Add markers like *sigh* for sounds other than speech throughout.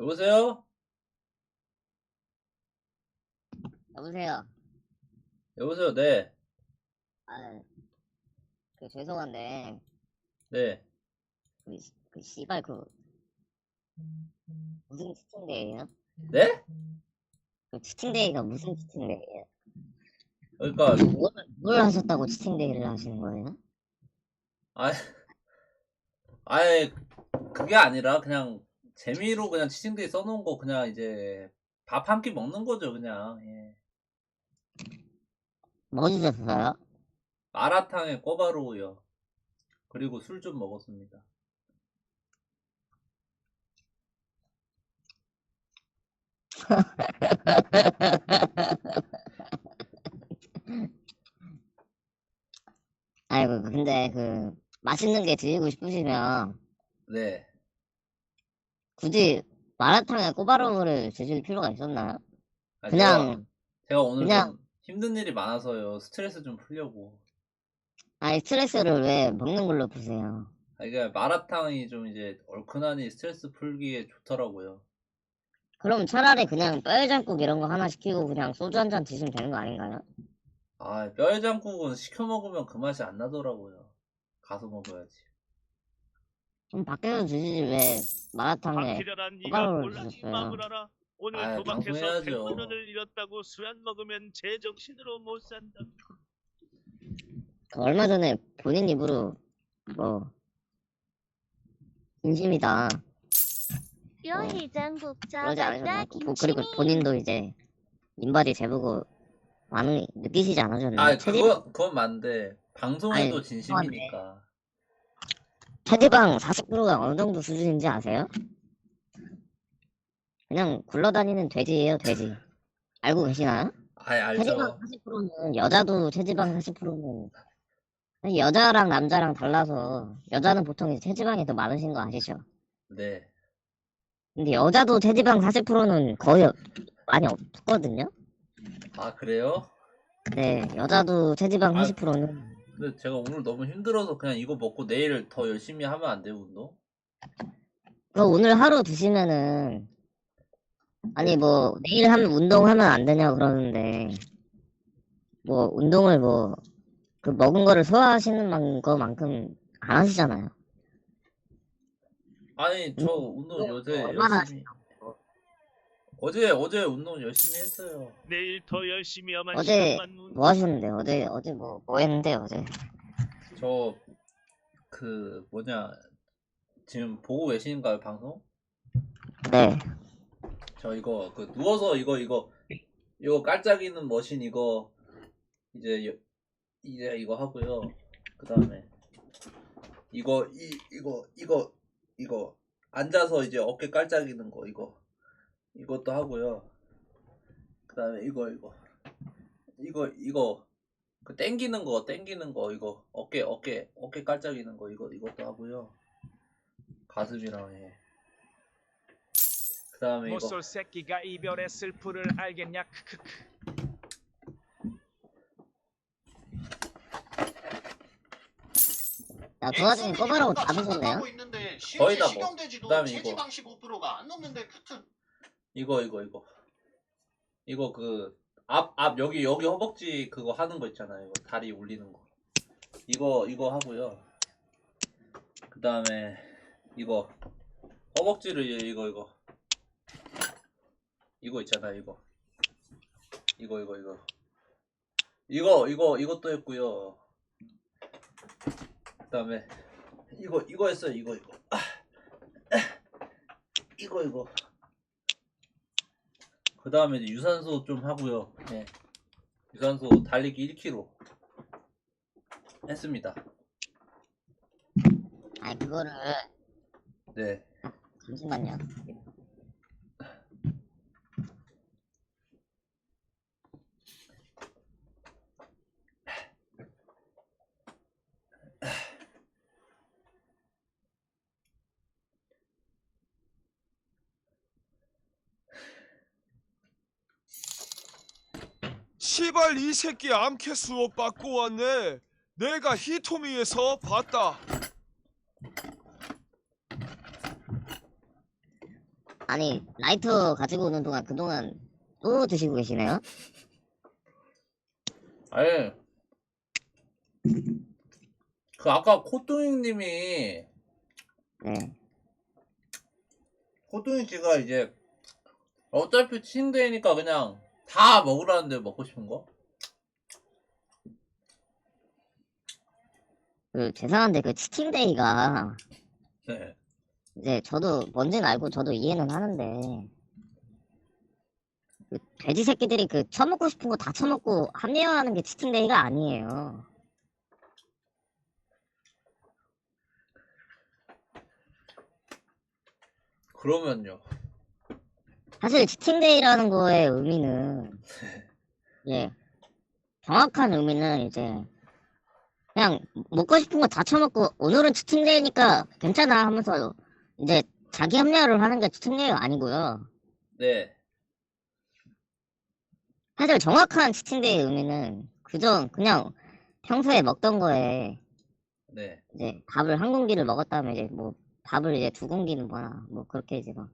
여보세요? 여보세요. 여보세요? 네. 아, 그 죄송한데 네. 그, 씨- 그 씨발 그 무슨 치팅데이예요? 네? 그 치팅데이가 무슨 치팅데이예요? 그러니까 뭘, 뭘 하셨다고 치팅데이를 하시는 거예요? 아, 아예 그게 아니라 그냥 재미로 그냥 치팅데이 써놓은 거 그냥 이제 밥 한 끼 먹는 거죠 그냥. 예. 뭐 주셨어요? 마라탕에 꼬바로우요. 그리고 술 좀 먹었습니다. *laughs* 아이고 근데 그 맛있는 게 드시고 싶으시면 네. 굳이 마라탕에 꼬바로우를 드실 필요가 있었나요? 아, 그냥 제가, 제가 오늘 그냥- 좀 힘든 일이 많아서요. 스트레스 좀 풀려고. 아니 스트레스를 왜 먹는 걸로 푸세요? 아, 이게 마라탕이 좀 이제 얼큰하니 스트레스 풀기에 좋더라고요. 그럼 차라리 그냥 뼈해장국 이런 거 하나 시키고 그냥 소주 한 잔 드시면 되는 거 아닌가요? 아, 뼈해장국은 시켜 먹으면 그 맛이 안 나더라고요. 가서 먹어야지. 그럼 밖에서 드시지 왜 마라탕에 박히려란 네가 꼬바로우를 몰라 주셨어요? 마음을 알아. 오늘 아이, 도박해서 방송해야죠. 100만 원을 잃었다고 술 안 먹으면 제정신으로 못 산다. 그 얼마 전에 본인 입으로 뭐 진심이다 뼈해장국 그러지 않으셨나요? 그- 그리고 김치님 본인도 이제 인바디 재보고 반응 느끼시지 않으셨나요? 아, 체지, 그건, 그건 맞는데, 방송에도 아니, 진심이니까. 체지방 40%가 어느 정도 수준인지 아세요? 그냥 굴러다니는 돼지예요 돼지 알고 계시나요? 아, 체지방 알죠. 40%는 여자도 체지방 40%는 여자랑 남자랑 달라서 여자는 보통 체지방이 더 많으신 거 아시죠? 네. 근데 여자도 체지방 40%는 거의 없- 많이 없거든요. 아, 그래요? 네, 여자도 체지방 아, 40%는 근데 제가 오늘 너무 힘들어서 그냥 이거 먹고 내일 더 열심히 하면 안 돼요, 운동? 그 오늘 하루 드시면은 아니 뭐 내일 하면 운동하면 안 되냐 그러는데 뭐 운동을 뭐 그 먹은 거를 소화하시는 만- 거만큼 안 하시잖아요. 아니, 저 운동 요새 얼마나 열심히. 어제, 어제 운동 열심히 했어요. 내일 더 열심히 하면 어제 시간만 문- 뭐 하셨는데 어제 어제 뭐 뭐 했는데 어제 저, 그, 뭐냐, 지금 보고 계신가요, 방송? 네 저 이거, 그, 누워서 이거, 이거, 이거 깔짝이는 머신 이거, 이제, 여- 이제 이거 하고요. 그 다음에, 이거, 이, 이거, 이거, 이거, 앉아서 이제 어깨 깔짝이는 거, 이거, 이것도 하고요. 그 다음에 이거, 이거, 이거, 이거, 그 땡기는 거, 땡기는 거, 이거, 어깨, 어깨, 어깨 깔짝이는 거, 이거, 이것도 하고요. 가슴이랑 해. 그 다음에 이거, 못쏠 새끼가 이별의 슬프를 알겠냐 크크크 야, 그 와중에 꼬바로우 다 드셨네요? 거의 다 먹- 식용돼지도 그다음에 이거. 체지방 15%가 안 넘는데 크트 이거, 이거, 이거. 이거 그, 앞, 앞, 여기, 여기 허벅지 그거 하는 거 있잖아요. 이거 다리 올리는 거. 이거, 이거 하고요. 그 다음에, 이거. 허벅지를, 이- 이거, 이거. 이거 있잖아요, 이거. 이거, 이거, 이거. 이거, 이거, 이것도 했고요. 그 다음에, 이거, 이거 했어요, 이거, 이거. 아, 이거, 이거. 그 다음에 이제 유산소 좀 하고요. 네. 유산소 달리기 1km 했습니다. 아니 그거를 네. 잠시만요. 시발 이 새끼 암캐 수업 받고 왔네 내가 히토미에서 봤다 아니 라이터 가지고 오는 동안 그동안 또 드시고 계시네요? 아니 그 아까 코뚱이님이 네. 코뚱이 씨가 이제 어차피 치팅데이니까 그냥 다 먹으라는데 먹고 싶은 거? 그 죄송한데 그 치팅데이가 네. 이제 저도 뭔지는 알고 저도 이해는 하는데 그 돼지 새끼들이 그 처먹고 싶은 거 다 처먹고 합리화하는 게 치팅데이가 아니에요. 그러면요. 사실 치팅데이라는 거의 의미는 예 정확한 의미는 이제 그냥 먹고 싶은 거 다 처먹고 오늘은 치팅데이니까 괜찮아 하면서 이제 자기 합리화를 하는 게 치팅데이가 아니고요. 네. 사실 정확한 치팅데이의 의미는 그저 그냥 평소에 먹던 거에 네. 이제 밥을 한 공기를 먹었다면 이제 뭐 밥을 이제 두 공기는 뭐나 뭐 그렇게 이제 막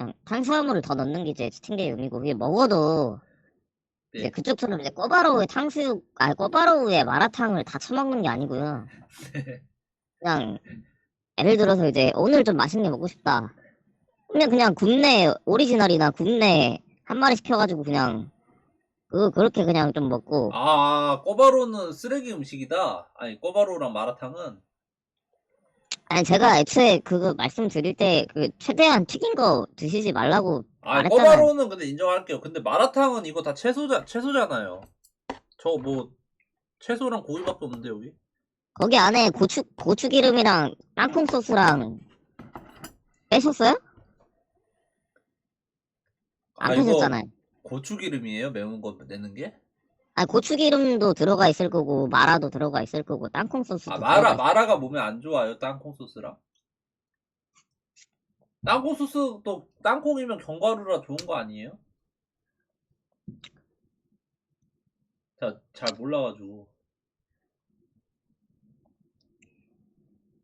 그냥 탄수화물을 더 넣는 게 이제 치팅데이 의미고 그게 먹어도 이제 네. 그쪽처럼 이제 꼬바로우에 탕수육 아 꼬바로우에 마라탕을 다 처먹는 게 아니고요. 그냥 예를 들어서 이제 오늘 좀 맛있는 게 먹고 싶다. 그냥 그냥 굽네 오리지널이나 굽네 한 마리 시켜가지고 그냥 그 그렇게 그냥 좀 먹고 아, 꼬바로는 쓰레기 음식이다. 아니, 꼬바로랑 마라탕은 아니 제가 애초에 그거 말씀드릴 때 그 최대한 튀긴 거 드시지 말라고 아, 말했잖아요. 꼬바로는 근데 인정할게요. 근데 마라탕은 이거 다 채소자 채소잖아요. 저 뭐 채소랑 고기밖에 없는데 여기? 거기 안에 고추 고추 기름이랑 땅콩 소스랑 빼셨어요? 안 아, 이거 빼셨잖아요. 고추 기름이에요? 매운 거 내는 게? 아니 고추 기름도 들어가 있을 거고 마라도 들어가 있을 거고 땅콩 소스도 아, 마라 마라가 몸에 안 좋아요. 땅콩 소스랑. 땅콩 소스도 땅콩이면 견과류라 좋은 거 아니에요? 자, 잘 몰라가지고.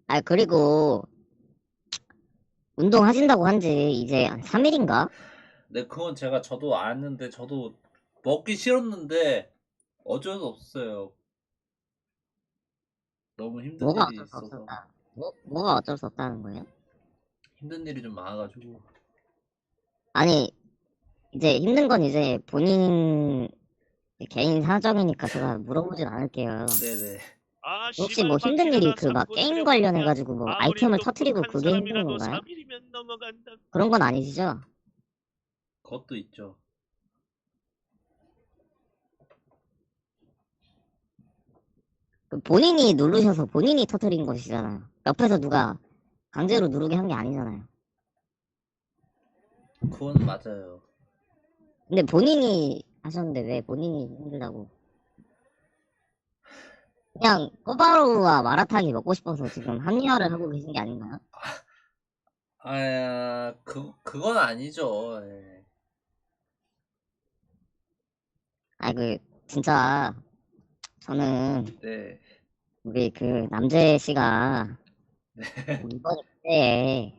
아 그리고 운동 하신다고 한 지 이제 한 3일인가? 네, 그건 제가 저도 아는데 저도 먹기 싫었는데 어쩔 수 없어요. 너무 힘든 뭐가 일이 어쩔 수 있어서 없었다. 뭐, 뭐가 어쩔 수 없다는 거예요? 힘든 일이 좀 많아가지고. 아니 이제 힘든 건 이제 본인 개인 사정이니까 제가 물어보진 않을게요. 네네. 아, 혹시 뭐 힘든 일이 그 막 게임 쓰려고 관련해 그냥 가지고 뭐 아이템을 터트리고 그게 힘든 건가요? 3일이면 넘어간다. 그런 건 아니시죠? 그것도 있죠. 본인이 누르셔서 본인이 터트린 것이잖아요. 옆에서 누가 강제로 누르게 한 게 아니잖아요. 그건 맞아요. 근데 본인이 하셨는데 왜 본인이 힘들다고? 그냥 꼬바로우와 마라탕이 먹고 싶어서 지금 합리화를 하고 계신 게 아닌가요? 아, 그, 그건 아니죠. 예. 아니 그 진짜 저는 네. 우리 그 남재 씨가 네. 이번 *laughs* 때에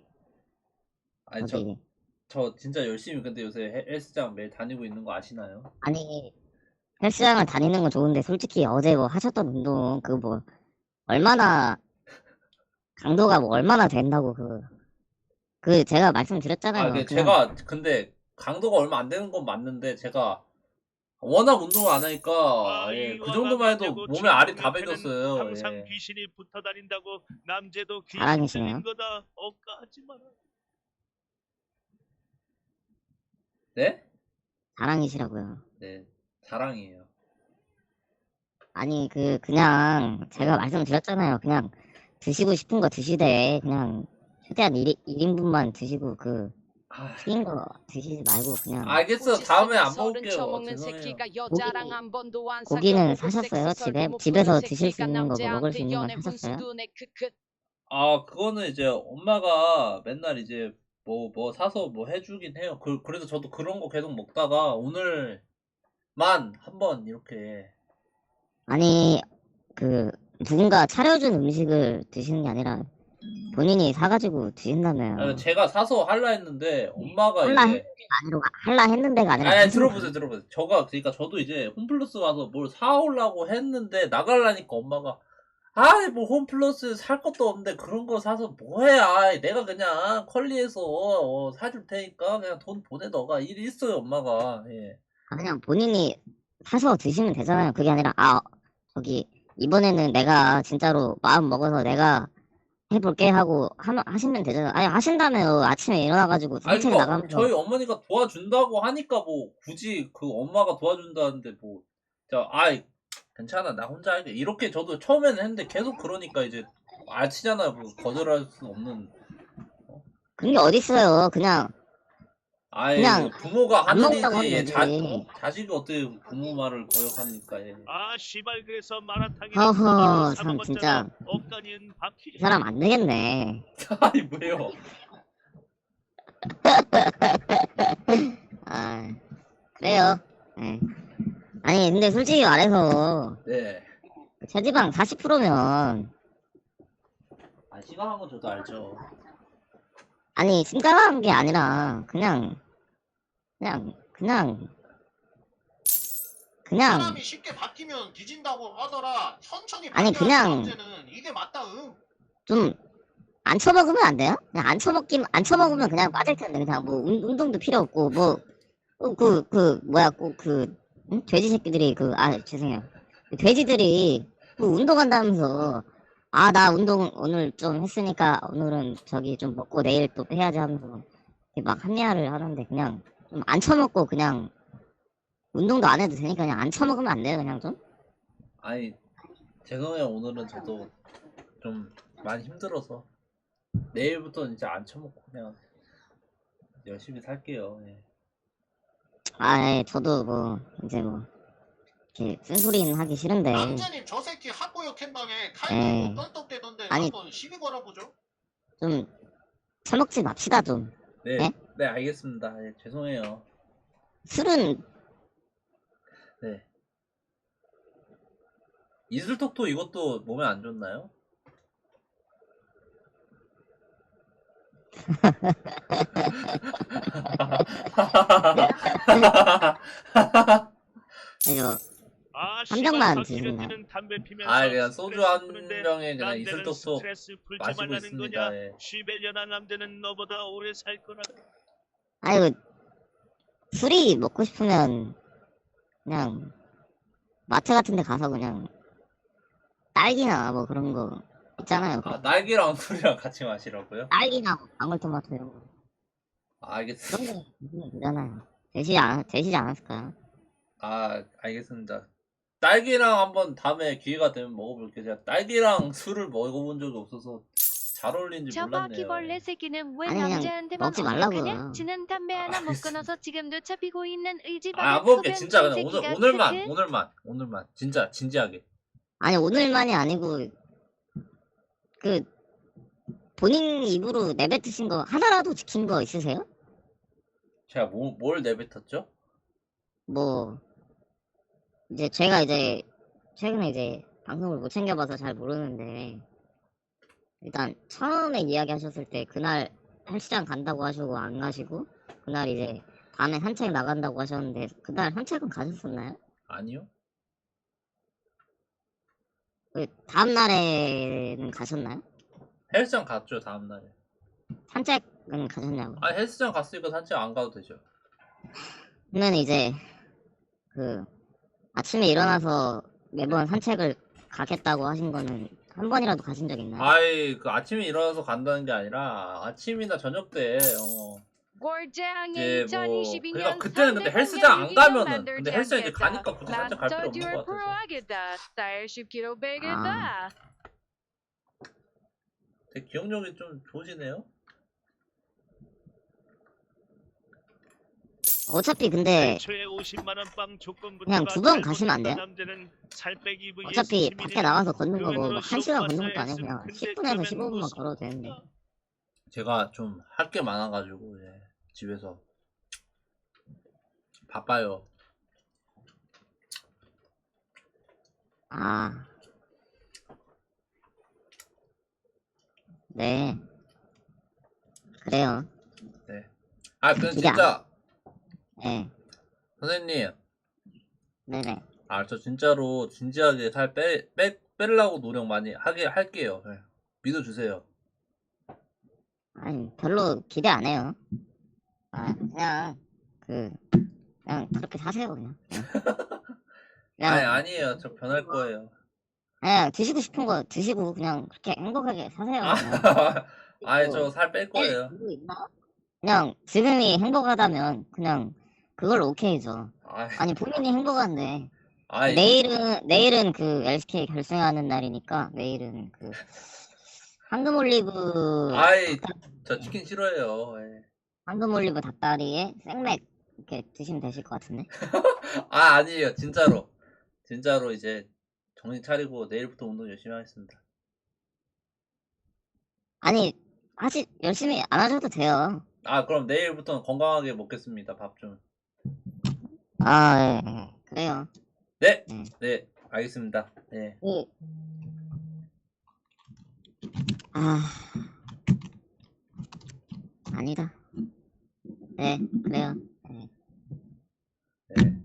아니, 저, 저 진짜 열심히 근데 요새 헬- 헬스장 매일 다니고 있는 거 아시나요? 아니 헬스장을 다니는 건 좋은데 솔직히 어제 뭐 하셨던 운동 그 뭐 얼마나 강도가 뭐 얼마나 된다고 그 그 제가 말씀드렸잖아요. 아, 그 그냥 제가 근데 강도가 얼마 안 되는 건 맞는데 제가 워낙 운동을 안 하니까 아, 예, 그 정도만 해도 몸에 알이 다 배겼어요. 항상 예. 귀신이 붙어 다닌다고 남제도 귀신 자랑이시네요. 들린 거다. 억까하지 마라. 네? 자랑이시라고요. 네. 자랑이에요. 아니 그 그냥 제가 말씀드렸잖아요. 그냥 드시고 싶은 거 드시되 그냥 최대한 1, 1인분만 드시고 그 아, 튀긴 거 드시지 말고 그냥 알겠어. 다음에 안 먹을게요. 처먹는 죄송해요. 새끼가 여자랑 한 번도 안 고기는 사셨어요? 섹스 집에? 설계 집에서 못 드실 수 새끼가 있는 거, 뭐 먹을 수 남자한테 있는 연애? 분수두네 크크. 아, 그거는 이제 엄마가 맨날 이제 뭐, 뭐 사서 뭐 해주긴 해요. 그, 그래서 저도 그런 거 계속 먹다가 오늘만 한번 이렇게. 아니 그 누군가 차려준 음식을 드시는 게 아니라 본인이 사가지고 드신다며요. 아니, 제가 사서 할라 했는데 엄마가 할라 이제 아니로 할라 했는데가 아니라 아니 들어보세요 들어보세요 저가 그러니까 저도 이제 홈플러스 가서 뭘 사오려고 했는데 나갈라니까 엄마가 아이 뭐 홈플러스 살 것도 없는데 그런 거 사서 뭐해 아이 내가 그냥 컬리에서 어, 사줄 테니까 그냥 돈 보내 너가 일 있어요 엄마가 예. 아, 그냥 본인이 사서 드시면 되잖아요. 그게 아니라 아 저기 이번에는 내가 진짜로 마음 먹어서 내가 해볼게 하고 하, 하시면 되잖아요. 아니 하신다며요. 아침에 일어나가지고 아니 산책 그러니까 나가면서 저희 어머니가 도와준다고 하니까 뭐 굳이 그 엄마가 도와준다는데 뭐저 아이 괜찮아 나 혼자 할게 이렇게 저도 처음에는 했는데 계속 그러니까 이제 아시잖아요 뭐 거절할 수 없는 그런 게 어딨어요. 그냥 아이 그냥 그 부모가 안 하는 먹다고 하면 일이지 자, 되지. 자식이 어떻게 부모 말을 거역합니까 예. 아 씨발 그래서 마라탕이 허허, 참, 진짜. 바퀴 이 사람 안 되겠네. *laughs* 아니 뭐예요 *laughs* 아 그래요. 네. 아니 근데 솔직히 말해서 네 체지방 40%면 아, 시간한 건 저도 알죠 아니 심각한 게 아니라 그냥 그냥 그냥 그냥 사람이 쉽게 바뀌면 뒤진다고 하더라. 천천히 아니, 그냥- 문제는 이게 맞다. 응. 좀 안 처먹으면 안 돼요? 그냥 안 처먹기 안 처먹으면 그냥 빠질 텐데 그냥 뭐 운, 운동도 필요 없고 뭐 그 그 뭐야 꼭그 응? 돼지 새끼들이 그 아 죄송해요 그 돼지들이 그 운동한다면서 아 나 운동 오늘 좀 했으니까 오늘은 저기 좀 먹고 내일 또 해야지 하면서 이렇게 막 합리화를 하는데 그냥 좀 안 처먹고 그냥 운동도 안 해도 되니까 그냥 안 처먹으면 안 돼요 그냥 좀 아니 죄송해요 오늘은 저도 좀 많이 힘들어서 내일부터는 이제 안 처먹고 그냥 열심히 살게요 예. 아, 예, 저도 뭐, 이제 뭐, 이렇게 쓴소리는 하기 싫은데, 남자님 저 새끼 학고역 캔방에 에이. 칼 떤떡대던데 아니. 한번 시비 걸어보죠. 좀, 처먹지 맙시다, 좀. 네, 네? 네 알겠습니다 예, 죄송해요 술은, 네 이슬톡토 이것도 몸에 안 좋나요? *laughs* 이거, 아, 한 병만 씨발 드시나요? 바퀴는 담배 피면서 아 그냥 소주 한 병에 그냥 풀지 마시고 있습니다? 예. 시벨년아 남자는 너보다 오래 살 거라. 아이고, 술이 먹고 싶으면, 그냥, 마트 같은 데 가서 그냥, 딸기나 뭐 그런 거 있잖아요. 아 딸기랑 술이랑 같이 마시라고요? 딸기나 뭐 방울토마토 이런 거. 아, 알겠습니다 그런 거 되잖아요. 되시지 않, 되시지 않았을까요? 아 알겠습니다 딸기랑 한번 다음에 기회가 되면 먹어볼게요 제가 딸기랑 술을 먹어본 적이 없어서 잘 어울리는지 저 몰랐네요 바퀴벌레 새끼는 왜 아니, 그냥 남자한테만 먹지 말라고요. 어색하냐? 지는 담배 하나 못 알겠습니다. 끊어서 지금도 잡히고 있는 의지박을 아, 안 먹을게 진짜 그냥 오늘 오늘만. 오늘만 오늘만 진짜 진지하게 아니, 오늘만이 아니고, 그, 본인 입으로 내뱉으신 거 하나라도 지킨 거 있으세요? 제가 뭐, 뭘 내뱉었죠? 뭐 이제 제가 이제 최근에 이제 방송을 못 챙겨봐서 잘 모르는데 일단 처음에 이야기하셨을 때 그날 헬스장 간다고 하시고 안 가시고 그날 이제 밤에 산책 나간다고 하셨는데 그날 산책은 가셨었나요? 아니요 그 다음 날에는 가셨나요? 헬스장 갔죠 다음 날에 산책은 가셨냐고? 아 헬스장 갔으니까 산책 안 가도 되죠 그러면 이제 그 아침에 일어나서 매번 산책을 가겠다고 하신 거는 한 번이라도 가신 적 있나요? 아이 그 아침에 일어나서 간다는 게 아니라 아침이나 저녁 때 어, 골장의 이제 뭐 2022년 그러니까 그때는 근데 헬스장 안 가면은 근데 헬스장 이제 가니까 굳이 산책 갈 필요 없는 것 같아서 프로하겠다. 스타일 10kg 베겠다. 되게 기억력이 좀 좋으시네요 어차피 근데 최 50만 원빵 조건부터 그냥 두 번 가시면 안 돼요? 어차피 밖에 나가서 걷는 거뭐한 시간 걷는 것도 아니고 그냥 근데 10분에서 그러면 15분만 무슨- 걸어도 되는데 제가 좀 할 게 많아가지고 예, 집에서 바빠요 아 네. 그래요. 아, 근데 안- 진짜 네. 선생님, 네네. 아, 저 진짜로 진지하게 살 빼, 빼, 빼려고 노력 많이 하게 할게요. 네. 믿어주세요. 아니, 별로 기대 안 해요. 아, 그냥, 그, 그냥 그렇게 사세요, 그냥. *laughs* 네. 그냥, 아니, 아니에요. 저 변할 거예요. 그냥 드시고 싶은 거 드시고 그냥 그렇게 행복하게 사세요. 아, 그냥. *laughs* 아니, 저 살 뺄 거예요. 이거 있나? 그냥 지금이 행복하다면 그냥 그걸로 오케이죠. 아, 아니 본인이 행복한데 아이, 내일은 내일은 그 LCK 결승하는 날이니까 내일은 그 황금 올리브 아이, 저 치킨 싫어해요. 예. 황금 올리브 닭다리에 생맥 이렇게 드시면 되실 것 같은데. *laughs* 아, 아니에요. 진짜로. 진짜로 이제 정신 차리고 내일부터 운동 열심히 하겠습니다. 아니 하시 열심히 안 하셔도 돼요. 아, 그럼 내일부터는 건강하게 먹겠습니다. 밥 좀. 아 예, 예. 그래요. 네, 음. 네, 알겠습니다. 네. 그, 아, 아니다. 네, 그래요. 네, 네.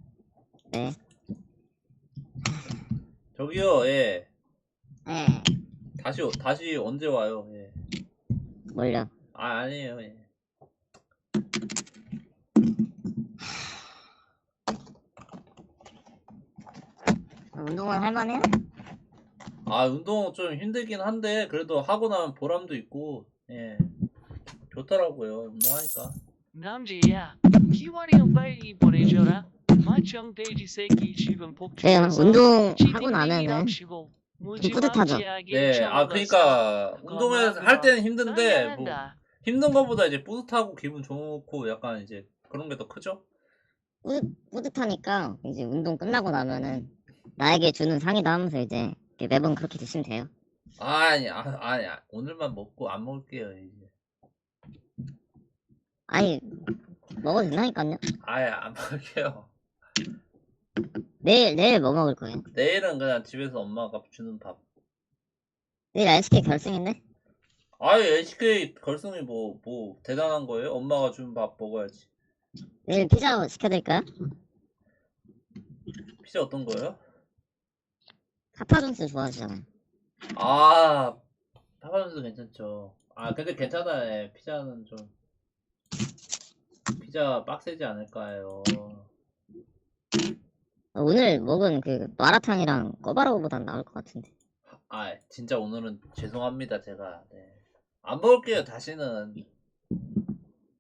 네, 저기요, 예. 네. 다시, 다시 언제 와요? 예. 뭘요? 아, 아니에요. 예. 운동은 할만해요? 아, 운동 좀 힘들긴 한데, 그래도 하고 나면 보람도 있고, 예. 좋더라고요, 운동하니까. 남자야 키와리온 빨리 보내줘라 마청 돼지 새끼 지금 그래요. 복주에서 운동 하고 나면은 좀 뿌듯하죠. 네, 아, 그러니까, 운동을 할 때는 힘든데, 뭐, 힘든 것보다 이제 뿌듯하고 기분 좋고, 약간 이제 그런 게 더 크죠? 뿌듯, 뿌듯하니까 이제 운동 끝나고 나면은 나에게 주는 상이다 하면서 이제 매번 그렇게 드시면 돼요. 아니, 아, 아니, 아, 오늘만 먹고 안 먹을게요, 이제. 아니, 먹어도 된다니까요. 아예 안 먹을게요. 내일, 내일 뭐 먹을 거예요? 내일은 그냥 집에서 엄마가 주는 밥. 내일 LCK 결승인데? 아예 HK 결승이 뭐, 뭐, 대단한 거예요? 엄마가 준 밥 먹어야지. 내일 피자 시켜드릴까요? 피자 어떤 거예요? 파파존스 좋아하시잖아요. 아, 파파존스 괜찮죠. 아, 근데 괜찮아요. 예, 피자는 좀. 피자 빡세지 않을까요? 오늘 먹은 그 마라탕이랑 꼬바로우보단 나을 것 같은데. 아, 진짜 오늘은 죄송합니다, 제가. 네. 안 먹을게요, 다시는.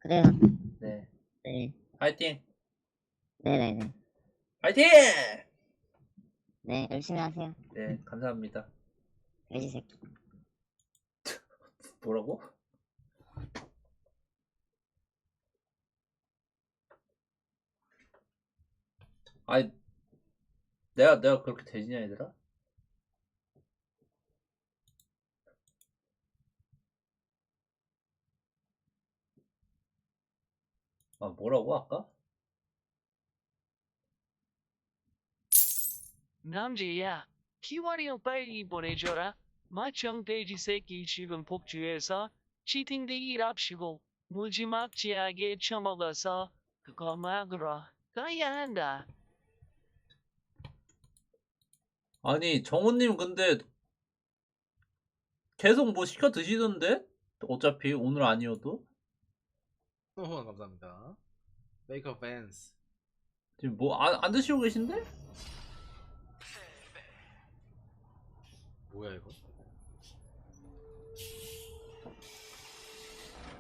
그래요. 네. 네. 화이팅! 네네네. 화이팅! 네, 열심히 하세요. 네, 감사합니다. 돼지 새끼. *laughs* 뭐라고? 아니, 내가, 내가 그렇게 되지냐, 얘들아? 아, 뭐라고, 아까? 남자야 키와리온 빨리 보내줘라 마청 돼지 새끼 지금 복주에서 치팅데이랍시고 무지막지하게 처먹어서 그거 막으러 가야 한다 아니, 정우님, 근데, 계속 뭐 시켜 드시던데? 어차피, 오늘 아니어도? 어, 감사합니다. 메이커 팬스. 지금 뭐, 안, 안 드시고 계신데? 뭐야 이거?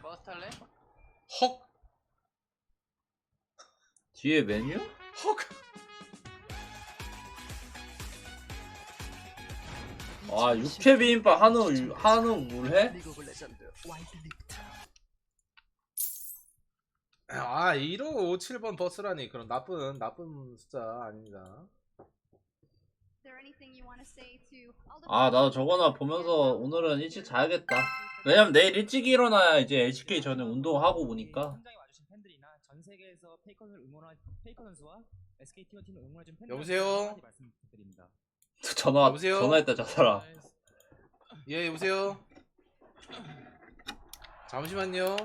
버스 탈래? 헉! 뒤에 메뉴? 헉! 아, 육회 비빔밥 한우, 유- 한우 물회? 아, 1557번 버스라니 그런 나쁜 나쁜 숫자 아닙니다. 아, 나도 저거나 보면서 오늘은 일찍 자야겠다. 왜냐면 내일 일찍 일어나야 이제 LCK 전에 운동하고 오니까. 응원해준 팬들 여보세요? *laughs* 전화, 여보세요? 전화했다, 저 사람. 예, 여보세요. *clears throat* 잠시만요